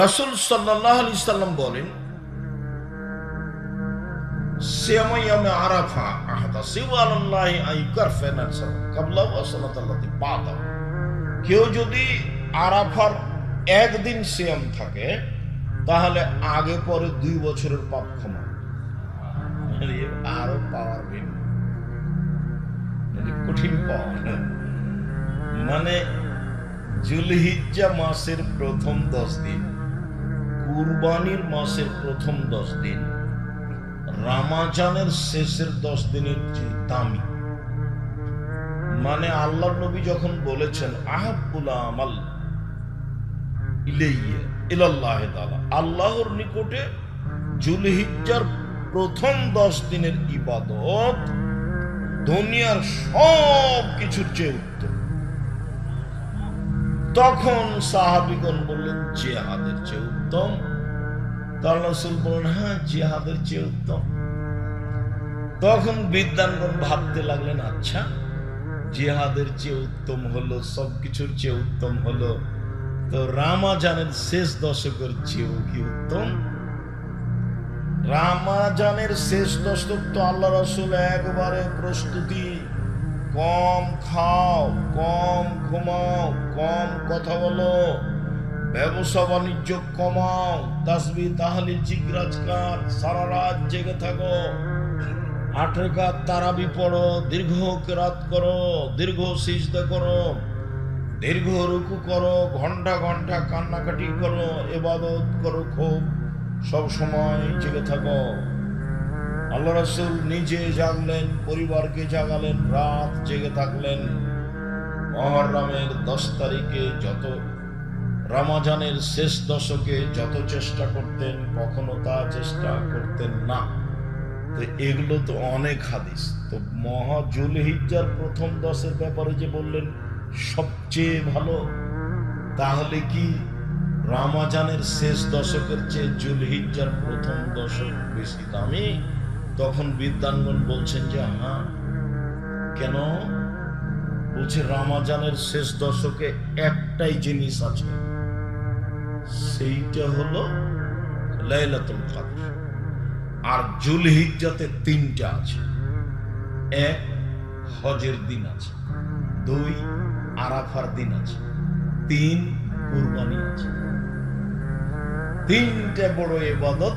রাসুল সাল্লাহ আলি সাল্লাম বলেন আরাফা কেউ যদি আরাফার একদিন সিয়াম থাকে, তাহলে আগে পরে দুই বছরের পাপ ক্ষমা। আরে পাওয়ার মানে কঠিন পাওয়া মানে জুলহিজ্জা মাসের প্রথম দশ দিন। কুরবানির মাসের প্রথম দশ দিন, রামাজানের শেষের দশ দিনের যে দামি। মানে আল্লাহ নবী যখন বলেছেন আহাবুল আমাল ইলাইয়া ইলাল্লাহ তাআলা আল্লাহর নিকটে জুলহিজ্জার প্রথম দশ দিনের ইবাদত, দুনিয়ার সব কিছুর চেয়ে উত্তম। তখন সাহাবিগণ বললেন, জেহাদের চেয়ে উত্তম। তার রসুল বললেন হ্যাঁ জেহাদের চেয়ে উত্তম। তখন বিদ্যানগণ ভাবতে লাগলেন আচ্ছা জেহাদের চেয়ে উত্তম হলো, সবকিছুর চেয়ে উত্তম হলো। তো রামাজানের শেষ দশকের চেয়েও কি উত্তম? রামাজানের শেষ দশক তো আল্লাহ রসুল একবারে প্রস্তুতি কম খাও, কম ঘুমাও, কম কথা বলো। ব্যবসা বাণিজ্য কমাও তাসবি তাহলে জিজ্ঞাজকার সারা রাত জেগে থাকো। আট রেখাত তারাবি পড়ো, দীর্ঘ কেরাত করো, দীর্ঘ সিজদা করো, দীর্ঘ রুকু করো, ঘণ্টা ঘণ্টা কান্নাকাটি করো, এবাদত করো, খুব সব সময় জেগে থাকো। আল্লাহ রসুল নিজে জাগলেন, পরিবারকে জাগালেন, রাত জেগে থাকলেন। মহরমের দশ তারিখে যত, রামাজানের শেষ দশকে যত চেষ্টা করতেন, কখনো তা চেষ্টা করতেন না। তো এগুলো তো অনেক হাদিস। তো মহা জুলহিজ্জার প্রথম দশের ব্যাপারে যে বললেন, সবচেয়ে ভালো, তাহলে কি রামাজানের শেষ দশকের চেয়ে জুলহিজ্জার প্রথম দশক বেশি দামি? তখন বিদ্যাঙ্গন বলছেন যে হ্যাঁ কেন? বলছে, রামাজানের শেষ দশকে একটাই জিনিস আছে। সেইটা হলো লাইলাতুল কদর। আর জুলহিজ্জাতে তিনটা আছে। এক, হজের দিন আছে। দুই, আরাফার দিন আছে। তিন, কুরবানি আছে। তিনটা বড় এবাদত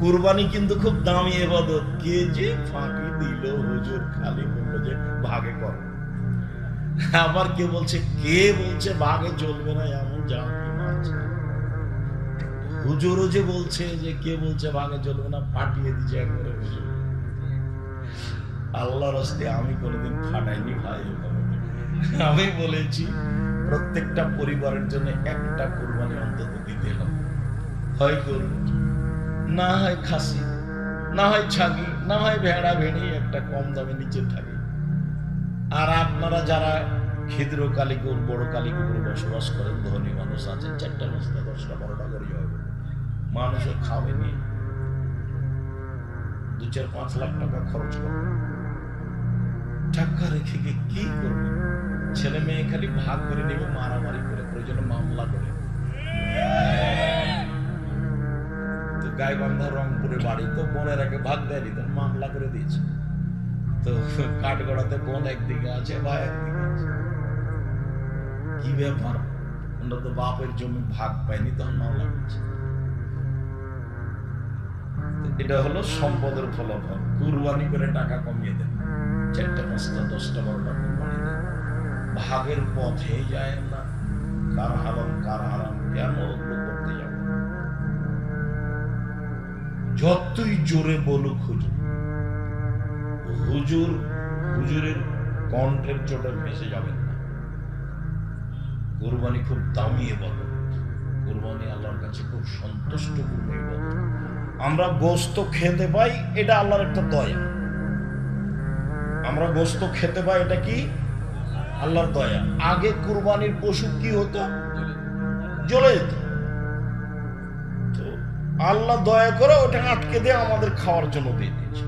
কুরবানি কিন্তু খুব দামি এবাদত। কে যে ফাঁকি দিল হুজুর খালি বলল যে ভাগে কর। আবার কে বলছে কে বলছে ভাগে চলবে না এমন মারছে হুজুরও যে বলছে যে কে বলছে ভাগে চলবে না, ফাটিয়ে দিচ্ছে একবারে আল্লাহর হস্তে আমি কোনোদিন ফাটাইনি ভাই আমি বলেছি, প্রত্যেকটা পরিবারের জন্য একটা কোরবানি অন্তত দিতে হবে। হয় গরু না হয় খাসি, না হয় ছাগি, না হয় ভেড়া ভেড়ি, একটা কম দামে নিচে থাকে। আর আপনারা যারা ক্ষুদ্র কালীকুর বড় কালীকুরে বসবাস করেন, ধনী মানুষ আছেন চারটা পাঁচটা দশটা, বারোটা করে হবে। মানুষও নি দু চার পাঁচ লাখ টাকা খরচ করবে। টাকা রেখে কি করবে? ছেলে মেয়ে খালি ভাগ করে নেবে, মারামারি করে প্রয়োজনে মামলা করে। গাইবান্ধা রংপুরে বাড়ি, তো বোনের আগে ভাগ দেয়নি তো মামলা করে দিয়েছে। তো কাঠগড়াতে বোন একদিকে আছে ভাই একদিকে আছে। কি ব্যাপার? আমরা তো বাপের জমি ভাগ পাইনি, তখন মামলা করছে। এটা হলো সম্পদের ফলাফল। কুরবানি করে টাকা কমিয়ে দেন। চারটা পাঁচটা, দশটা, বারোটা কুরবানি ভাগের পথে যায় না। কার হারাম কার হারাম কেন যতই জোরে বলুক হুজুর হুজুর হুজুরের কণ্ঠের চোটে ভেসে যাবেন না। কোরবানি খুব দামি এবাদত। কোরবানি আল্লাহর কাছে খুব ইবাদত আমরা গোস্ত খেতে পাই, এটা আল্লাহর একটা দয়া। আমরা গোস্ত খেতে পাই, এটা কি? আল্লাহর দয়া। আগে কুরবানির পশু কি হতো? জ্বলে যেত। আল্লাহ দয়া করে ওটা আটকে দিয়ে আমাদের খাওয়ার জন্য দিয়ে দিয়েছে।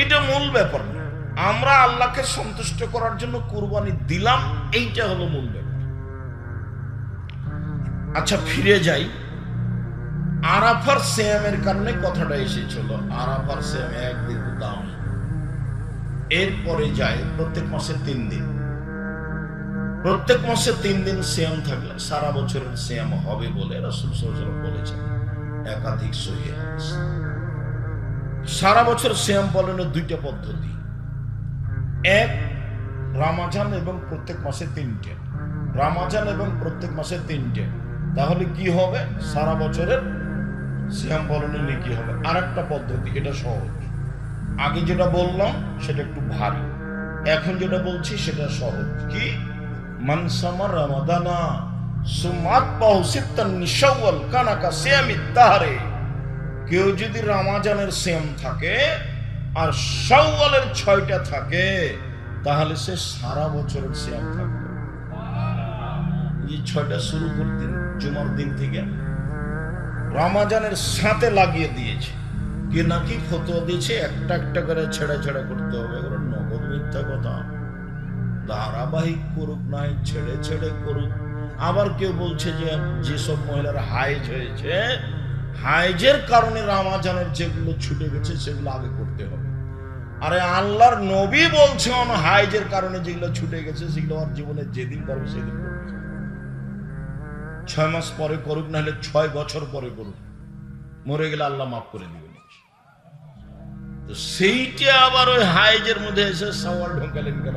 এটা মূল ব্যাপার না। আমরা আল্লাহকে সন্তুষ্ট করার জন্য কুরবানি দিলাম, এইটা হলো মূল ব্যাপার। আচ্ছা ফিরে যাই। আরাফার শ্যামের কারণে কথাটা এসেছিল। আরাফার শ্যাম একদিন দাম। এরপরে যায়, প্রত্যেক মাসে তিন দিন। প্রত্যেক মাসে তিন দিন শ্যাম থাকলে সারা বছরের শ্যাম হবে বলে রসুল সরজরম বলেছেন। একাধিক সহি সারা বছর শ্যাম পালনের দুইটা পদ্ধতি। এক, রামাজান এবং প্রত্যেক মাসে তিনটে। রামাজান এবং প্রত্যেক মাসে তিনটে। তাহলে কি হবে? সারা বছরের শ্যাম পালনের নেকি হবে। আর একটা পদ্ধতি, এটা সহজ। আগে যেটা বললাম, সেটা একটু ভারী। এখন যেটা বলছি, সেটা সহজ। কি? মানসামার রামাদানা। কেউ যদি রামাজানের সেম থাকে আর শাওয়ালের ছয়টা থাকে, তাহলে সে সারা বছরের সিয়াম থাকবে। এই ছয়টা শুরু করতেন জুমার দিন থেকে রামাজানের সাথে লাগিয়ে দিয়েছে। কে নাকি ফটো দিয়েছে, একটা একটা করে ছেড়ে ছেড়ে করতে হবে এগুলো নগদ মিথ্যা কথা। ধারাবাহিক করুক, নাই ছেড়ে ছেড়ে করুক। আবার কেউ বলছে যে যেসব মহিলার হাইজ হয়েছে হাইজের কারণে রামাজানের যেগুলো ছুটে গেছে, সেগুলো আগে করতে হবে। আরে আল্লাহর নবী বলছেন হাইজের কারণে যেগুলো ছুটে গেছে, সেগুলো আর জীবনে যেদিন করবে সেদিন করবে। ছয় মাস পরে করুক না হলে ছয় বছর পরে করুক। মরে গেলে আল্লাহ মাফ করে দিবেন। তো সেইটা আবার ওই হাইজের মধ্যে এসে সওয়াল ঢোকালেন কেন?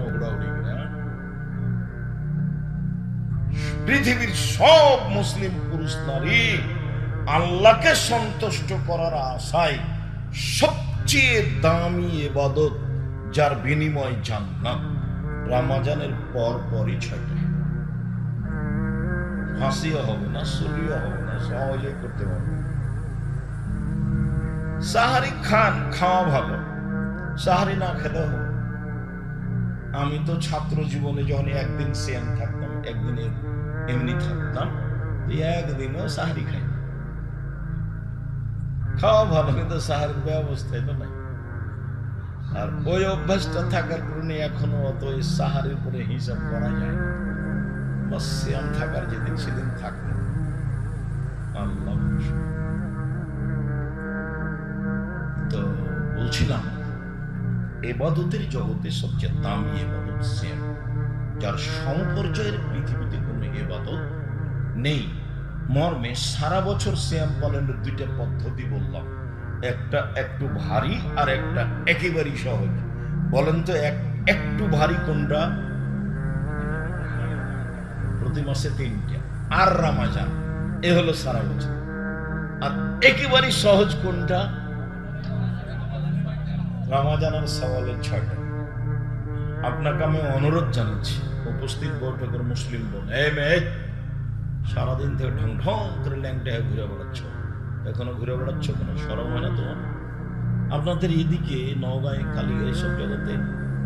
পৃথিবীর সব মুসলিম পুরুষ নারী আল্লাহকে সন্তুষ্ট করার আশায় সবচেয়ে দামি এবাদত যার বিনিময় জান্নাত, রামাজানের পর পরই ছয়টা। ফাঁসিও হবে না হবে না সহজে করতে পারবে। সাহারি খান, খাওয়া ভালো। সাহারি না খেলেও হবে। আমি তো ছাত্র জীবনে যখন একদিন সেম থাকতাম একদিন এমনি থাকতাম একদিনও সাহারি খাই। খাওয়া ভালো, কিন্তু সাহারির ব্যবস্থায় তো নাই। আর ওই অভ্যাসটা থাকার কারণে এখনও অত ওই সাহারির উপরে হিসাব করা যায় বা থাকার যেদিন সেদিন থাকবে। তো বলছিলাম, এবাদতের জগতে সবচেয়ে দামি এবাদত শ্যাম যার সমপর্যায়ের পৃথিবীতে কোনো এবাদত নেই। মর্মে সারা বছর শ্যাম পালনের দুইটা পদ্ধতি বললাম। একটা একটু ভারী আর একটা একেবারেই সহজ। বলেন তো এক, একটু ভারী কোনটা? প্রতি মাসে তিনটা। আর রামাজান, এ হলো সারা বছর। আর একেবারেই সহজ কোনটা? রামাজান আর সওয়ালের ছয়টা। আপনাকে আমি অনুরোধ জানাচ্ছি, উপস্থিত বৈঠকের মুসলিম বোন, এ মেয়ে, সারাদিন থেকে ঢং ঢং করে ল্যাংটা হয়ে ঘুরে বেড়াচ্ছ। এখনও ঘুরে বেড়াচ্ছ কেন? সরম হয় না তোমার আপনাদের এদিকে নওগাঁয় কালীগাঁয় সব জগতে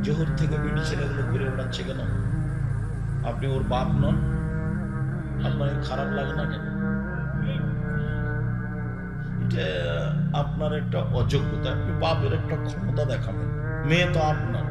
জোহর থেকে বিডি ছেলেগুলো ঘুরে বেড়াচ্ছে কেন? আপনি ওর বাপ নন? আপনার খারাপ লাগে না কেন? এটা আপনার একটা অযোগ্যতা, আপনি বাপের একটা ক্ষমতা দেখাবেন। মেয়ে তো আপনার।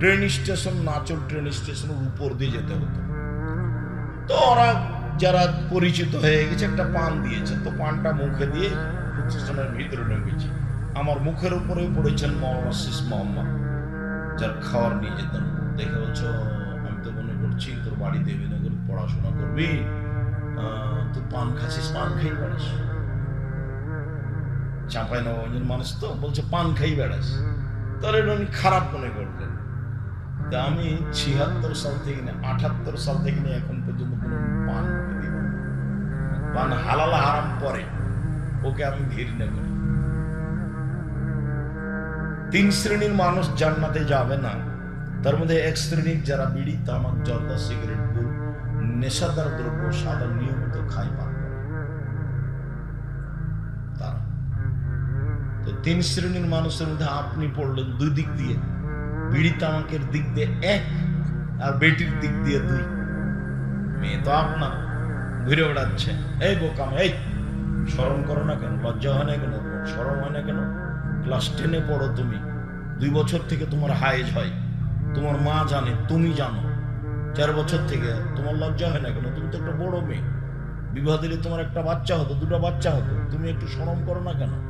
ট্রেন স্টেশন নাচল ট্রেন স্টেশনের উপর দিয়ে যেতে হতো। তো ওরা যারা পরিচিত হয়ে গেছে, একটা পান দিয়েছে। তো পানটা মুখে দিয়ে স্টেশনের ভিতরে ঢুকেছি। আমার মুখের উপরে পড়েছেন মৌলানা শিস মোহাম্মদ, যার খাওয়ার নিয়ে যেতাম দেখে বলছো, আমি তো মনে করছি তোর বাড়ি দেবে না পড়াশোনা করবি তুই পান খাচ্ছিস, পান খাই বেড়াস। চাঁপাই নবাবগঞ্জের মানুষ তো বলছে, পান খাই বেড়াস। তাহলে এটা উনি খারাপ মনে করলেন। আমি ছিয়াত্তর সাল থেকে না আঠাত্তর সাল থেকে নিয়ে এখন পর্যন্ত কোনো পান দিব পান হালাল হারাম পরে ওকে আমি ঘৃণা করি। তিন শ্রেণির মানুষ জান্নাতে যাবে না। তার মধ্যে এক শ্রেণির যারা বিড়ি, তামাক, জর্দা, সিগারেট গুল নেশাদার দ্রব্য, সাদা নিয়মিত খায় পান তো তিন শ্রেণির মানুষের মধ্যে আপনি পড়লেন দুই দিক দিয়ে। বিড়ি তামাকের দিক দিয়ে এক, আর বেটির দিক দিয়ে দুই। মেয়ে তো আপনার ঘুরে বেড়াচ্ছে। এই বোকাম এই স্মরণ করো না কেন? লজ্জা হয় না কেন? সরম হয় না কেন? ক্লাস টেনে পড়ো তুমি। দুই বছর থেকে তোমার হাইজ হয়। তোমার মা জানে, তুমি জানো। চার বছর থেকে তোমার লজ্জা হয় না কেন? তুমি তো একটা বড় মেয়ে। বিবাহ দিলে তোমার একটা বাচ্চা হতো, দুটো বাচ্চা হতো। তুমি একটু সরম করো না কেন?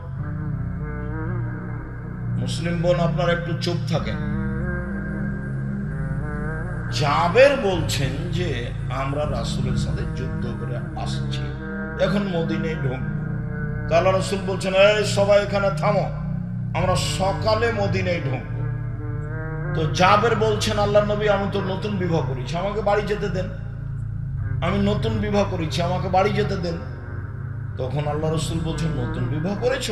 মুসলিম বোন, আপনারা একটু চুপ থাকেন। জাবের বলছেন যে, আমরা রাসুলের সাথে যুদ্ধ করে আসছি। এখন মদিনে ঢুকবো তাহলে রসুল বলছেন সবাই এখানে থামো। আমরা সকালে মদিনে ঢুক। তো জাবের বলছেন আল্লাহ নবী, আমি তো নতুন বিবাহ করেছি। আমাকে বাড়ি যেতে দেন। আমি নতুন বিবাহ করেছি। আমাকে বাড়ি যেতে দেন। তখন আল্লাহ রসুল বলছেন, নতুন বিবাহ করেছ?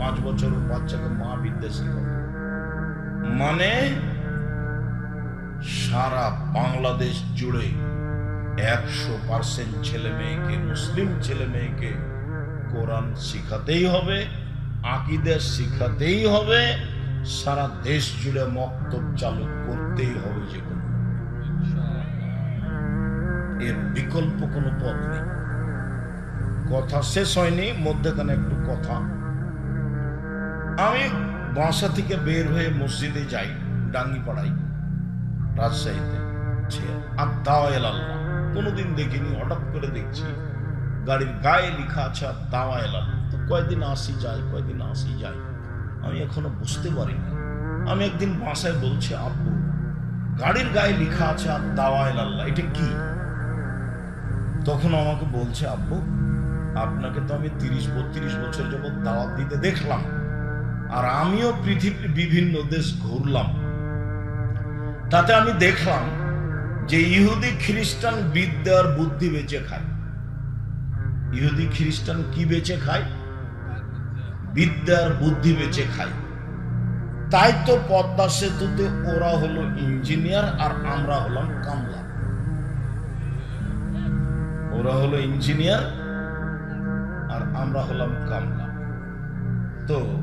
পাঁচ বছরের বাচ্চাকে মা বিদ্যা মানে সারা বাংলাদেশ জুড়ে একশো পার্সেন্ট ছেলে মেয়েকে, মুসলিম ছেলে মেয়েকে কোরআন শিখাতেই হবে, আকিদে শিখাতেই হবে, সারা দেশ জুড়ে মক্তব চালু করতেই হবে যে কোনো। এর বিকল্প কোনো পথ নেই। কথা শেষ হয়নি, মধ্যখানে একটু কথা। আমি বাসা থেকে বের হয়ে মসজিদে যাই ডাঙ্গিপাড়াই রাজশাহীতে। আদাওয়াল আল্লাহ। কোনোদিন দেখিনি, হঠাৎ করে দেখছি। গাড়ির গায়ে লেখা আছে আদাওয়াল আল্লাহ। তো কয়দিন আসি যাই কয়দিন আসি যাই আমি এখনও বুঝতে পারি না আমি একদিন বাসায় বলছি, আব্বু, গাড়ির গায়ে লেখা আছে আদাওয়াল আল্লাহ। এটা কি? তখন আমাকে বলছে, আব্বু, আপনাকে তো আমি তিরিশ, বত্রিশ বছর যাবৎ দাওয়াত দিতে দেখলাম। আর আমিও পৃথিবীর বিভিন্ন দেশ ঘুরলাম। তাতে আমি দেখলাম যে ইহুদি খ্রিস্টান বিদ্যার বুদ্ধি বেঁচে খায়। ইহুদি খ্রিস্টান কি বেঁচে খায়? বিদ্যার বুদ্ধি বেঁচে খায়। তাই তো পদ্মা সেতুতে ওরা হলো ইঞ্জিনিয়ার আর আমরা হলাম কামলা। ওরা হলো ইঞ্জিনিয়ার আর আমরা হলাম কামলা। তো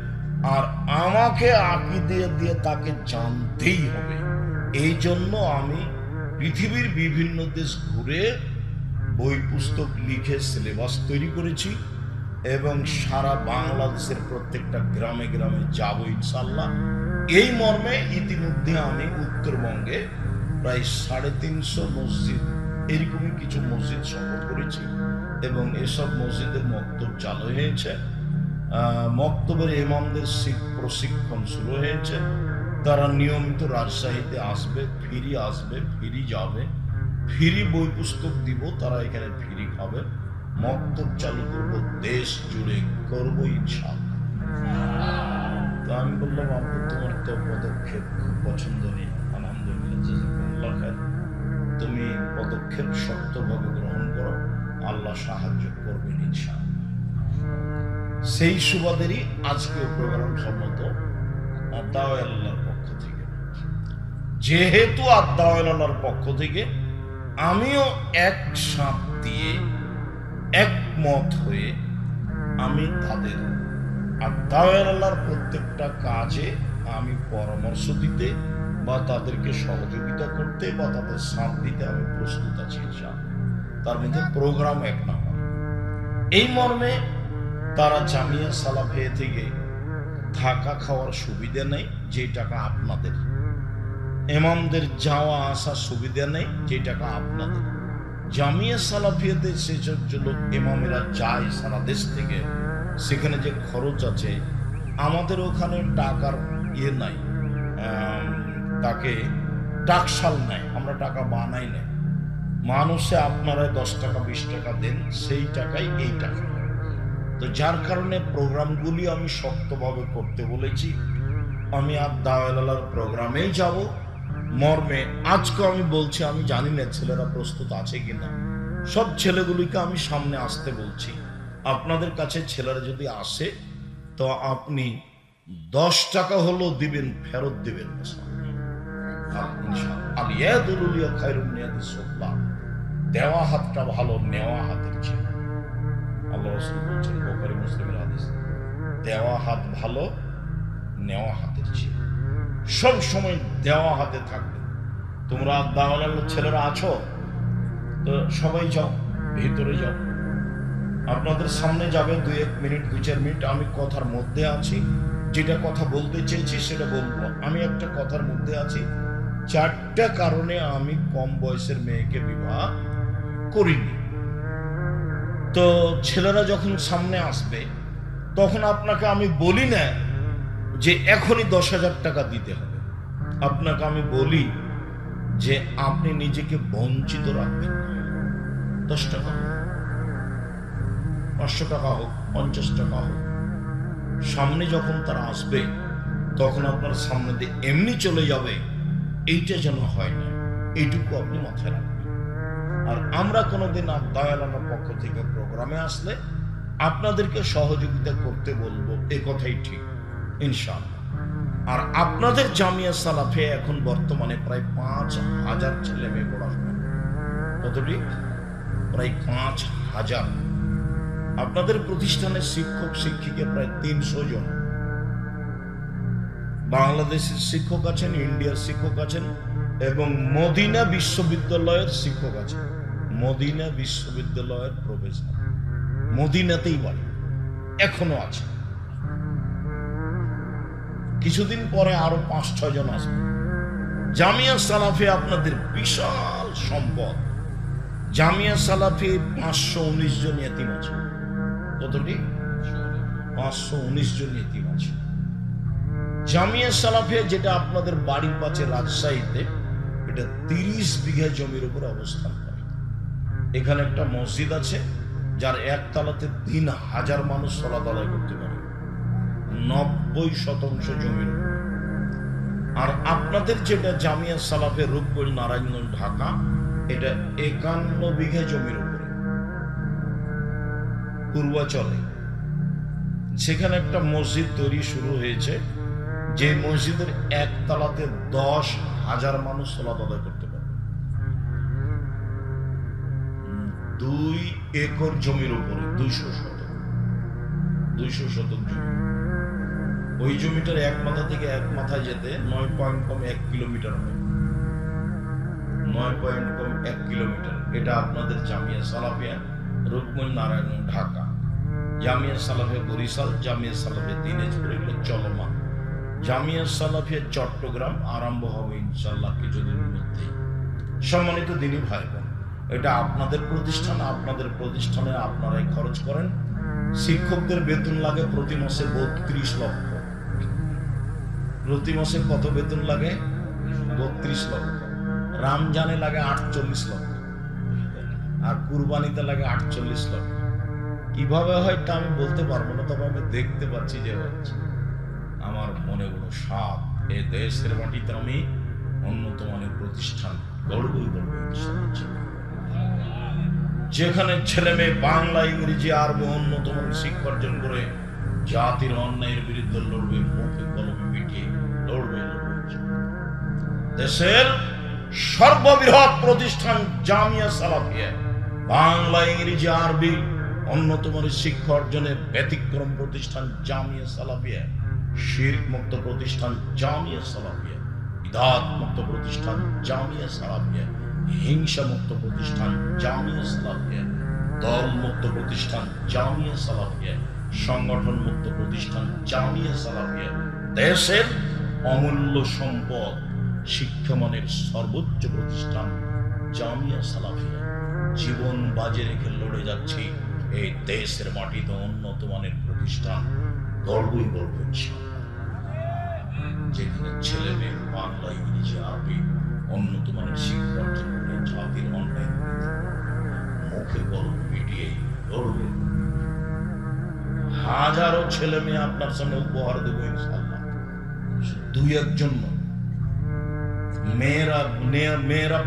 আর আমাকে আকিদে দিয়ে দিয়ে তাকে জানতেই হবে। এই জন্য আমি পৃথিবীর বিভিন্ন দেশ ঘুরে বই পুস্তক লিখে সিলেবাস তৈরি করেছি এবং সারা বাংলাদেশের প্রত্যেকটা গ্রামে গ্রামে যাব ইনশাল্লাহ এই মর্মে ইতিমধ্যে আমি উত্তরবঙ্গে প্রায় সাড়ে তিনশো মসজিদ, এরকমই কিছু মসজিদ সফর করেছি এবং এসব মসজিদের মক্তব চালু হয়েছে। মক্তবের ইমামদের প্রশিক্ষণ শুরু হয়েছে। তারা নিয়মিত রাজশাহীতে আসবে, ফিরি আসবে, ফিরি যাবে। ফিরি বই পুস্তক দিব, তারা এখানে ফিরি খাবে। মক্তব চালু করব, দেশ জুড়ে করব ইনশাআল্লাহ। তো আমি বললাম, আপু, তোমার তো পদক্ষেপ খুব পছন্দ নেই জাযাকুমুল্লাহ তুমি পদক্ষেপ শক্তভাবে গ্রহণ করো। আল্লাহ সাহায্য করবেন ইনশাআল্লাহ। সেই সুবাদেরই আজকে প্রোগ্রাম সম্মত আল্লাহর পক্ষ থেকে। যেহেতু আল্লাহর পক্ষ থেকে আমিও এক সাপ দিয়ে একমত হয়ে আমি তাদের আল্লাহর প্রত্যেকটা কাজে আমি পরামর্শ দিতে বা তাদেরকে সহযোগিতা করতে বা তাদের সাথ দিতে আমি প্রস্তুত আছি তার মধ্যে প্রোগ্রাম এক নাম্বার। এই মর্মে তারা জামিয়া সালাফিয়া থেকে থাকা খাওয়ার সুবিধা নেই যে টাকা আপনাদের। এমামদের যাওয়া আসার সুবিধা নেই যে টাকা আপনাদের। জামিয়া সালাফিয়াতে সেসব লোক এমামেরা যায় সারা দেশ থেকে, সেখানে যে খরচ আছে, আমাদের ওখানে টাকার ইয়ে নাই তাকে টাকশাল নাই, আমরা টাকা বানাই না মানুষে আপনারা দশ টাকা, বিশ টাকা দেন, সেই টাকাই এই টাকা। তো যার কারণে প্রোগ্রামগুলি আমি শক্তভাবে করতে বলেছি। আমি আর দাওয়ালার প্রোগ্রামেই যাব। মর্মে আজকে আমি বলছি, আমি জানি না ছেলেরা প্রস্তুত আছে কিনা। সব ছেলেগুলিকে আমি সামনে আসতে বলছি। আপনাদের কাছে ছেলেরা যদি আসে, তো আপনি দশ টাকা হলেও দিবেন, ফেরত দিবেন। দেওয়া হাতটা ভালো, নেওয়া হাতের চেয়ে আল্লাহ বলছেন বোখারি মুসলিমের হাদিস দেওয়া হাত ভালো, নেওয়া হাতের চেয়ে। সব সময় দেওয়া হাতে থাকবে। তোমরা দাওয়ালার ছেলেরা আছো? তো সবাই যাও, ভিতরে যাও। আপনাদের সামনে যাবে দুই এক মিনিট দুই চার মিনিট। আমি কথার মধ্যে আছি। যেটা কথা বলতে চেয়েছি সেটা বলব। আমি একটা কথার মধ্যে আছি। চারটা কারণে আমি কম বয়সের মেয়েকে বিবাহ করিনি। তো ছেলেরা যখন সামনে আসবে, তখন আপনাকে আমি বলি না যে এখনই দশ হাজার টাকা দিতে হবে। আপনাকে আমি বলি যে আপনি নিজেকে বঞ্চিত রাখবেন। দশ টাকা পাঁচশো টাকা হোক, পঞ্চাশ টাকা হোক, সামনে যখন তারা আসবে, তখন আপনার সামনে দিয়ে এমনি চলে যাবে, এইটা যেন হয় না। এইটুকু আপনি মাথায় রাখবেন। আর আমরা কোনোদিন দয়ালানোর পক্ষ থেকে প্রোগ্রামে আসলে আপনাদেরকে সহযোগিতা করতে বলব, এ কথাই ঠিক, ইনশাআল্লাহ। আর আপনাদের জামিয়া সালাফে এখন বর্তমানে প্রায় পাঁচ হাজার ছেলে মেয়ে পড়াশোনা কতটি? প্রায় পাঁচ হাজার। আপনাদের প্রতিষ্ঠানের শিক্ষক, শিক্ষিকা প্রায় তিনশো জন। বাংলাদেশের শিক্ষক আছেন, ইন্ডিয়ার শিক্ষক আছেন এবং মদিনা বিশ্ববিদ্যালয়ের শিক্ষক আছে। মদিনা বিশ্ববিদ্যালয়ের প্রফেসর মদিনাতেই বাড়ি এখনও আছে। কিছুদিন পরে আরও পাঁচ ছয় জন আসবে জামিয়া সালাফে আপনাদের বিশাল সম্পদ। জামিয়া সালাফে পাঁচশো উনিশ জন এতিম আছে। কতটি? পাঁচশো উনিশ জন এতিম আছে। জামিয়া সালাফিয়া যেটা আপনাদের বাড়ির পাশে রাজশাহীতে এটা তিরিশ বিঘা জমির উপর অবস্থান করে। এখানে একটা মসজিদ আছে, যার একতলাতে তিন হাজার মানুষ সলাত আদায় করতে পারে। নব্বই শতাংশ জমির আর আপনাদের যেটা জামিয়া সালাফে রূপগঞ্জ, নারায়ণগঞ্জ, ঢাকা, এটা একান্ন বিঘা জমির উপরে। পূর্বাচলে। সেখানে একটা মসজিদ তৈরি শুরু হয়েছে। যে মসজিদের একতলাতে দশ হাজার মানুষ সলাত আদায় করতে পারে। দুই একর জমির উপরে, দুইশো শতক। দুইশো শতক জমি। ওই জমিটার এক মাথা থেকে এক মাথায় যেতে নয় পয়েন্ট কম এক কিলোমিটার হবে। নয় পয়েন্ট কম এক কিলোমিটার। এটা আপনাদের জামিয়া সালাফিয়া রূপগঞ্জ নারায়ণ ঢাকা। জামিয়া সালাফিয়া বরিশাল, জামিয়া সালাফিয়া দিনাজপুর, এগুলো চলমান। জামিয়া সালাফিয়া চট্টগ্রাম আরম্ভ হবে ইনশাল্লাহ কিছুদিনের মধ্যে সম্মানিত দিনী ভাই বোন এটা আপনাদের প্রতিষ্ঠান, আপনাদের প্রতিষ্ঠানে আপনারাই খরচ করেন। শিক্ষকদের বেতন লাগে প্রতি মাসে বত্রিশ লক্ষ। প্রতি মাসে কত বেতন লাগে? বত্রিশ লক্ষ। রামজানে লাগে আটচল্লিশ লক্ষ। আর কুরবানিতে লাগে আটচল্লিশ লক্ষ। কীভাবে হয় তা আমি বলতে পারব না, তবে আমি দেখতে পাচ্ছি যে হচ্ছে। আমার মনে হলো সাপ। এ দেশের মাটিতে আমি উন্নত মানের প্রতিষ্ঠান গড়বই ইনশাআল্লাহ। যেখানে ছেলে মেয়ে বাংলা ইংরেজি, আরবি মানের শিক্ষা অর্জন করে, জাতির অন্যায়ের বিরুদ্ধে লড়বে, মুখে কলমে পিটিয়ে লড়বে দেশের সর্ববৃহৎ প্রতিষ্ঠান জামিয়া সালাফিয়া, বাংলা, ইংরেজি, আরবি মানের শিক্ষা অর্জনের ব্যতিক্রম প্রতিষ্ঠান জামিয়া সালাফিয়া। শিরক মুক্ত প্রতিষ্ঠান জামিয়া সালাফিয়া বিদাত মুক্ত প্রতিষ্ঠান জামিয়া সালাফিয়া হিংসা মুক্ত প্রতিষ্ঠান জামিয়া সালাফিয়া দল মুক্ত প্রতিষ্ঠান জামিয়া সালাফিয়া সংগঠন মুক্ত প্রতিষ্ঠান জামিয়া সালাফিয়া দেশের অমূল্য সম্পদ, শিক্ষামানের সর্বোচ্চ প্রতিষ্ঠান জামিয়া সালাফিয়া জীবন বাজে রেখে লড়ে যাচ্ছি এই দেশের মাটিতে উন্নত মানের প্রতিষ্ঠান গর্বই গর্ব। যেখানে ছেলে মেয়ে বাংলা ইংরেজি আরবি উন্নত মানের শিক্ষা অর্জন করে জাতির অনলাইন মুখে গরম মিটিয়ে লড়বে হাজারো ছেলে মেয়ে আপনার সামনে উপহার দেবো ইনশাল্লাহ দুই একজন। মেয়েরা মেয়েরা